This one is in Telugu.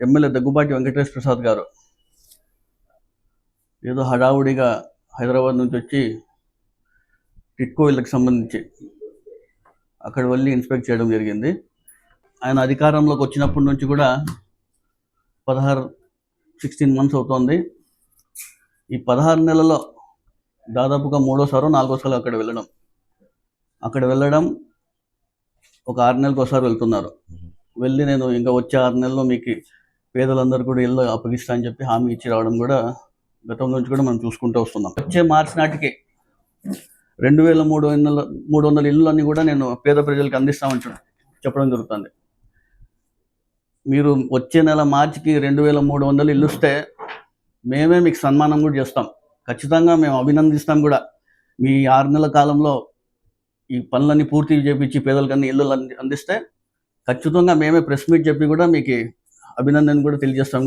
ఎమ్మెల్యే దగ్గుబాటి వెంకటేష్ ప్రసాద్ గారు ఏదో హడావుడిగా హైదరాబాద్ నుంచి వచ్చి టిట్కో ఇళ్ళకి సంబంధించి అక్కడ వెళ్ళి ఇన్స్పెక్ట్ చేయడం జరిగింది. ఆయన అధికారంలోకి వచ్చినప్పటి నుంచి కూడా పదహారు సిక్స్టీన్ మంత్స్ అవుతోంది. ఈ పదహారు నెలలో దాదాపుగా మూడోసారో నాలుగోసారో అక్కడ వెళ్ళడం. అక్కడ వెళ్ళడం ఒక ఆరు నెలలకు ఒకసారి వెళ్తున్నారు వెళ్ళి నేను ఇంకా వచ్చే ఆరు నెలల్లో మీకు పేదలందరూ కూడా ఇల్లు అప్పగిస్తా అని చెప్పి హామీ ఇచ్చి రావడం కూడా గతం నుంచి కూడా మనం చూసుకుంటూ వస్తున్నాం. వచ్చే మార్చి నాటికి రెండు వేల మూడు వందల మూడు వందల ఇల్లు అన్ని కూడా నేను పేద ప్రజలకు అందిస్తామని చెప్పడం జరుగుతుంది. మీరు వచ్చే నెల మార్చికి రెండు వేల మూడు వందలు ఇల్లుస్తే మేమే మీకు సన్మానం కూడా చేస్తాం. ఖచ్చితంగా మేము అభినందిస్తాం కూడా. మీ ఆరు నెలల కాలంలో ఈ పనులన్నీ పూర్తి చేపించి పేదలకన్నీ ఇల్లు అంది- అందిస్తే ఖచ్చితంగా మేమే ప్రెస్ మీట్ చెప్పి కూడా మీకు అభినందన కూడా తెలియజేస్తాం.